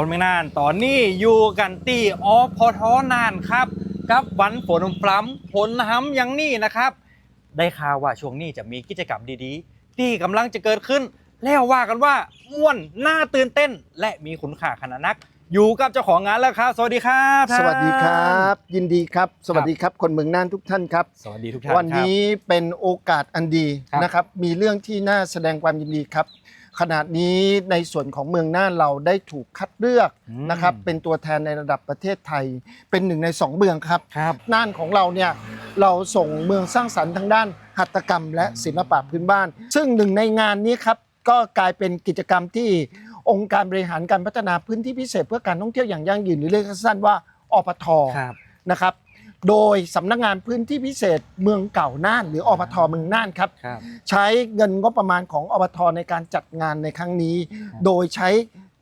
คนไม่นาน ตอนนี้อยู่กันที่อพทนานครับ กับวันฝนพล้ำฝนห้ำอยังนี่นะครับ ได้ข่าวว่าช่วงนี้จะมีกิจกรรมดีๆ ที่กำลังจะเกิดขึ้น แล้วว่ากันว่าม่วนน่าตื่นเต้น และมีคุณค่าขนาดนัก อยู่กับเจ้าของงานแล้วครับ สวัสดีครับท่านสวัสดีครับ ยินดีครับ สวัสดีครับ คนเมืองน่านทุกท่านครับ สวัสดีทุกท่านวันครับ นี้เป็นโอกาสอันดีครับ นะครับ มีเรื่องที่น่าแสดงความยินดีครับ ขณะนี้ในส่วนของเมืองน่านเราได้ถูกคัดเลือกอืมนะครับเป็นตัวแทนในระดับประเทศไทย เป็นหนึ่งในสองเมืองครับครับน่านของเราเนี่ยเราส่งเมืองสร้างสรรค์ทางด้านหัตถกรรม และศิลปะพื้นบ้าน ซึ่งหนึ่งในงานนี้ครับก็กลายเป็นกิจกรรมที่องค์การบริหารการพัฒนาพื้นที่พิเศษเพื่อการท่องเที่ยวอย่างยั่งยืนหรือเรียกสั้นๆว่าอปทครับนะครับ โดยสำนักงานพื้นที่พิเศษเมืองเก่าน่าน หรืออปทเมืองน่านครับครับ ใช้เงินงบประมาณของอปทในการจัดงานในครั้งนี้ โดยใช้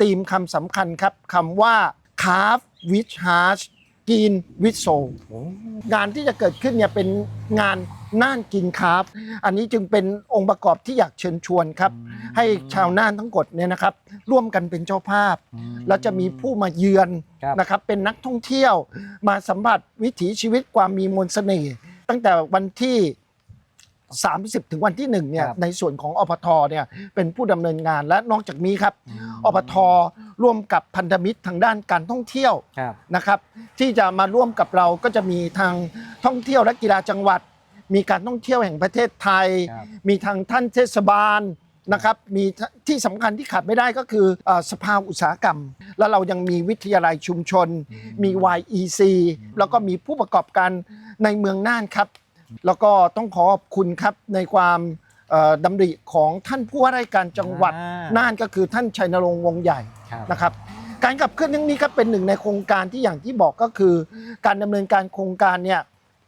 ธีมคำสำคัญครับคำว่า carve with heart กิน with soul โอ้งานที่จะเกิดขึ้นเนี่ยเป็นงานน่านกินครับ อันนี้จึงเป็นองค์ประกอบที่อยากเชิญชวนครับ ให้ชาวน่านทั้งหมดเนี่ยนะครับ ร่วมกันเป็นเจ้าภาพอืมแล้วจะมีผู้มาเยือนครับนะครับ เป็นนักท่องเที่ยวมาสัมผัสวิถีชีวิตความมีมนต์เสน่ห์ตั้งแต่วันที่ 30 ถึงวันที่1เนี่ยครับในส่วนของอปทเนี่ยเป็นผู้ดำเนินงานและนอกจากนี้ครับมอปทร่วมกับพันธมิตรทางด้านการท่องเที่ยวครับ นะครับ ที่จะมาร่วมกับเราก็จะมีทางท่องเที่ยวและกีฬาจังหวัด มีการท่องเที่ยวแห่งประเทศไทย ครับ มีทางท่านเทศบาลนะครับมีที่สำคัญที่ขาดไม่ได้ก็คือเอ่อสภาอุตสาหกรรม แล้วเรายังมีวิทยาลัยชุมชน มี YEC แล้วก็มีผู้ประกอบการในเมืองน่านครับ แล้วก็ต้องขอขอบคุณครับในความเอ่อดำริของท่านผู้ว่าราชการจังหวัดอ่า น่านก็คือท่านชัยนรงค์วงใหญ่ ครับ นะครับการขับเคลื่อนครั้งนี้ก็เป็นหนึ่งในโครงการที่อย่างที่บอกก็คือ การดำเนินการโครงการเนี่ย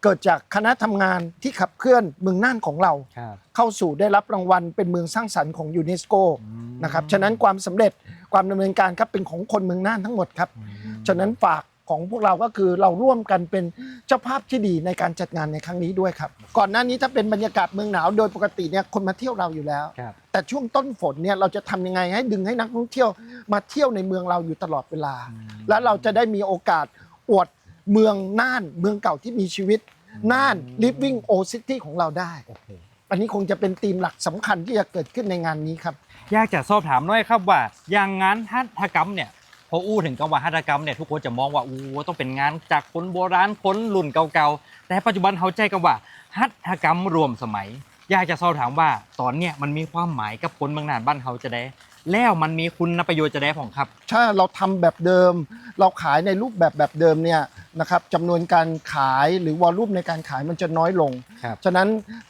เกิดจากคณะทำงานที่ขับเคลื่อนเมืองน่านของเรา ครับเข้าสู่ได้รับรางวัลเป็นเมืองสร้างสรรค์ของยูเนสโกอืมนะครับฉะนั้นความสำเร็จความดำเนินการครับเป็นของคนเมืองน่านทั้งหมดครับ อืม ฉะนั้นฝาก ของพวกเราก็คือเราร่วมกันเป็นเจ้าภาพที่ดีในการจัดงานในครั้งนี้ด้วยครับ ก่อนหน้านี้ถ้าเป็นบรรยากาศเมืองหนาวโดยปกติเนี่ยคนมาเที่ยวเราอยู่แล้ว ครับ แต่ช่วงต้นฝนเนี่ยเราจะทำยังไงให้ดึงให้นักท่องเที่ยวมาเที่ยวในเมืองเราอยู่ตลอดเวลา และเราจะได้มีโอกาสอวดเมืองน่านเมืองเก่าที่มีชีวิต น่าน living old city ของเราได้ โอ้โหอันนี้คงจะเป็นธีมหลักสำคัญที่จะเกิดขึ้นในงานนี้ครับ อยากจะสอบถามหน่อยครับว่า อย่างงานหัตถกรรมเนี่ย พออู้ถึงคำว่าหัตถกรรมเนี่ยทุกคนจะมองว่าอู้ต้องเป็นงานจากคนโบราณคนรุ่นเก่าๆแต่ปัจจุบันเขาใจกันว่าหัตถกรรมรวมสมัย อยากจะสอบถามว่าตอนเนี้ยมันมีความหมายกับคนเมืองน่านบ้านเขาจะได้ แล้วมันมีคุณประโยชน์จะได้ของครับ ถ้าเราทำแบบเดิม เราขายในรูปแบบแบบเดิมเนี่ยนะครับจำนวนการขายหรือวอลลุ่มในการขายมันจะน้อยลง ครับ ฉะนั้น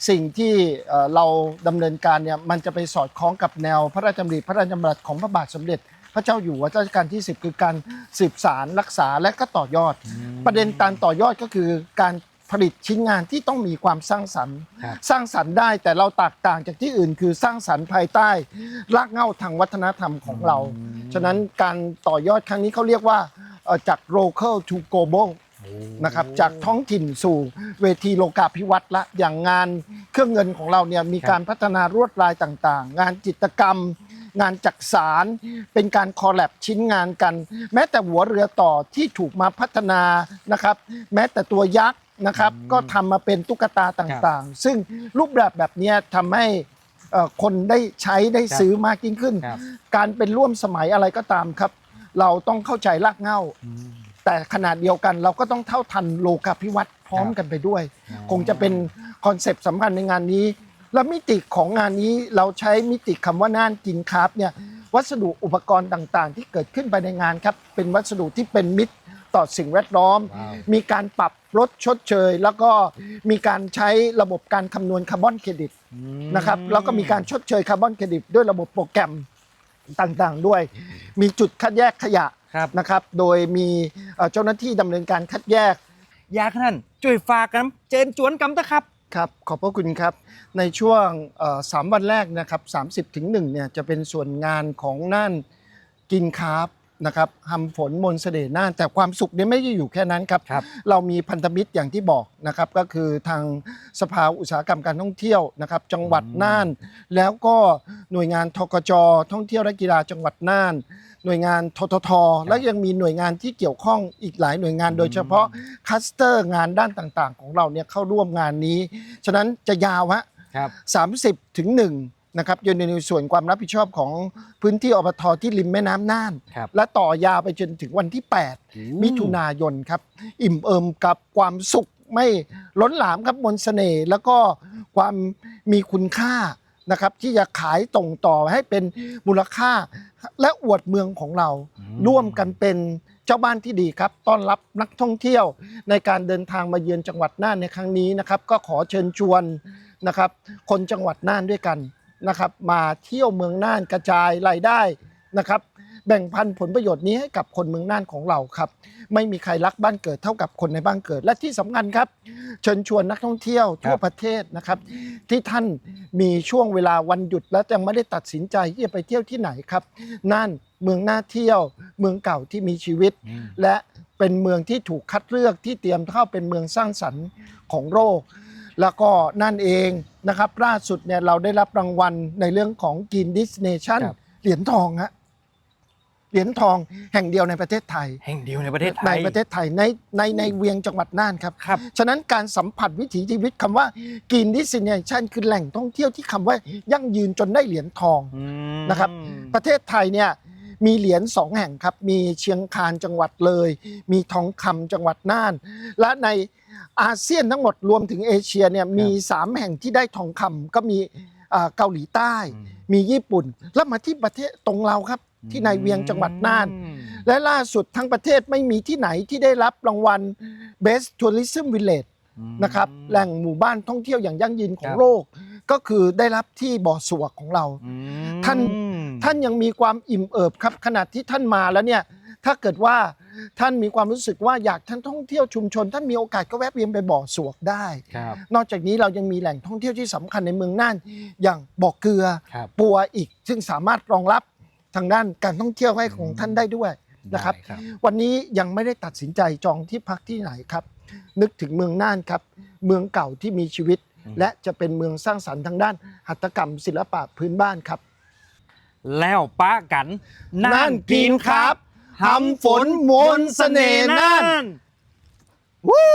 สิ่งที่เอ่อเราดำเนินการเนี่ยมันจะไปสอดคล้องกับแนวพระราชดำริพระราชดำรัสของพระบาทสมเด็จ พระเจ้าอยู่หัวรัชกาลที่ 10 คือการสืบสารรักษาและก็ต่อยอด ประเด็นการต่อยอดก็คือการผลิตชิ้นงานที่ต้องมีความสร้างสรรค์ ครับ สร้างสรรค์ได้แต่เราแตกต่างจากที่อื่น คือสร้างสรรค์ภายใต้รากเหง้าทางวัฒนธรรมของเรา ฉะนั้นการต่อยอดครั้งนี้เขาเรียกว่าเอ่อจาก local to global นะครับจากท้องถิ่นสู่เวทีโลกาภิวัตน์ละอย่างงานเครื่องเงินของเราเนี่ยมีการพัฒนาลวดลายต่างๆ งานจิตรกรรม งานจักสาร เป็นการคอลแลบชิ้นงานกัน แม้แต่หัวเรือต่อที่ถูกมาพัฒนานะครับ แม้แต่ตัวยักษ์นะครับ ก็ทำมาเป็นตุ๊กตาต่างๆ ซึ่งรูปแบบแบบเนี้ยทำให้เอ่อคนได้ใช้ได้ซื้อมากยิ่งขึ้น ครับ การเป็นร่วมสมัยอะไรก็ตามครับ เราต้องเข้าใจรากเหง้าแต่ขนาดเดียวกันเราก็ต้องเท่าทันโลกาภิวัตน์พร้อมกันไปด้วย คงจะเป็นคอนเซปต์สำคัญในงานนี้ และมิติของงานนี้เราใช้มิติคำว่าน่านกินคราฟเนี่ยวัสดุอุปกรณ์ต่างๆ ที่เกิดขึ้นภายในงานครับ เป็นวัสดุที่เป็นมิตรต่อสิ่งแวดล้อมว้าวมีการปรับลดชดเชย แล้วก็มีการใช้ระบบการคำนวณคาร์บอนเครดิตนะครับแล้วก็มีการชดเชยคาร์บอนเครดิตด้วยระบบโปรแกรมต่างๆด้วย มีจุดคัดแยกขยะครับนะครับ โดยมีเอ่อเจ้าหน้าที่ดำเนินการคัดแยกอยากนั่นช่วยฝากกันเจนจวนกำตะครับ ครับขอบพระคุณครับในช่วงสามวันแรกนะครับ30ถึง1เนี่ยจะเป็นส่วนงานของน่านกินคาร์บ นะครับทำฝนมนต์เสน่ห์น่านแต่ความสุขเนี่ยไม่ได้อยู่แค่นั้นครับ ครับ เรามีพันธมิตรอย่างที่บอกนะครับก็คือทางสภาอุตสาหกรรมการท่องเที่ยวนะครับ จังหวัดอืม น่าน แล้วก็หน่วยงานทกจท่องเที่ยวและกีฬาจังหวัดน่าน หน่วยงานททท และยังมีหน่วยงานที่เกี่ยวข้องอีกหลายหน่วยงาน โดยเฉพาะคัสเตอร์งานด้านต่างๆ ของเราเนี่ยเข้าร่วมงานนี้ ฉะนั้นจะยาวฮะ ครับ 30ถึง1 นะครับอยู่ในส่วนความรับผิดชอบของพื้นที่อบทที่ริมแม่น้ำน่าน ครับและต่อยาวไปจนถึงวันที่ 8 มิถุนายนครับ อิ่มเอิมกับความสุขไม่ล้นหลามครับมนต์เสน่ห์แล้วก็ความมีคุณค่านะครับ ที่จะขายส่งต่อให้เป็นมูลค่า และอวดเมืองของเรา อืม ร่วมกันเป็นเจ้าบ้านที่ดีครับ ต้อนรับนักท่องเที่ยวในการเดินทางมาเยือนจังหวัดน่านในครั้งนี้นะครับ ก็ขอเชิญชวนนะครับ คนจังหวัดน่านด้วยกัน นะครับมาเที่ยวเมืองน่านกระจายรายได้นะครับแบ่งปันผลประโยชน์นี้ให้กับคนเมืองน่านของเราครับ ไม่มีใครรักบ้านเกิดเท่ากับคนในบ้านเกิด และที่สำคัญครับเชิญชวนนักท่องเที่ยวทั่วประเทศนะครับ ที่ท่านมีช่วงเวลาวันหยุดและยังไม่ได้ตัดสินใจที่จะไปเที่ยวที่ไหนครับน่านเมืองน่าเที่ยว เมืองเก่าที่มีชีวิตอืมและเป็นเมืองที่ถูกคัดเลือกที่เตรียมเข้าเป็นเมืองสร้างสรรค์ของโลก แล้วก็นั่นเองนะครับล่าสุดเนี่ยเราได้รับรางวัลในเรื่องของ Green Destination ครับ เหรียญทองฮะเหรียญทองแห่งเดียวในประเทศไทย แห่งเดียวในประเทศไทในยประเทศไทยในในในเวียงจังหวัดน่านครับ ครับ ฉะนั้นการสัมผัสวิถีชีวิตคำว่า Green Destination คือแหล่งท่องเที่ยวที่คำว่ายั่งยืนจนได้เหรียญทองอืมนะครับ ประเทศไทยเนี่ย มีเหรียญสองแห่งครับ มีเชียงคานจังหวัดเลย มีทองคำจังหวัดน่าน และในอาเซียนทั้งหมดรวมถึงเอเชียเนี่ยมี3แห่งที่ได้ทองคำก็มีอ่าเกาหลีใต้อืมมีญี่ปุ่น แล้วมาที่ประเทศตรงเราครับ ที่ในเวียงจังหวัดน่านอืมและล่าสุดทั้งประเทศไม่มีที่ไหนที่ได้รับรางวัล Best Tourism Village นะครับแหล่งหมู่บ้านท่องเที่ยวอย่างยั่งยืนของครับโลก ก็คือได้รับที่บ่อสวกของเราอืมท่าน ท่านยังมีความอิ่มเอิบครับขนาดที่ท่านมาแล้วเนี่ยถ้าเกิดว่าท่านมีความรู้สึกว่าอยากท่านท่องเที่ยวชุมชน ท่านมีโอกาสก็แวะเวียนไปบ่อสวกได้ ครับ นอกจากนี้เรายังมีแหล่งท่องเที่ยวที่สำคัญในเมืองน่าน อย่างบ่อเกลือครับ ปัวอีก ซึ่งสามารถรองรับทางด้านการท่องเที่ยวให้ของท่านได้ด้วยนะครับ ได้ครับวันนี้ยังไม่ได้ตัดสินใจจองที่พักที่ไหนครับ นึกถึงเมืองน่านครับ เมืองเก่าที่มีชีวิตอืมและจะเป็นเมืองสร้างสรรค์ทางด้านหัตถกรรมศิลปะพื้นบ้านครับ แล้วป้ากันน่านกินครับหำฝนมนต์เสน่ห์น่านวู้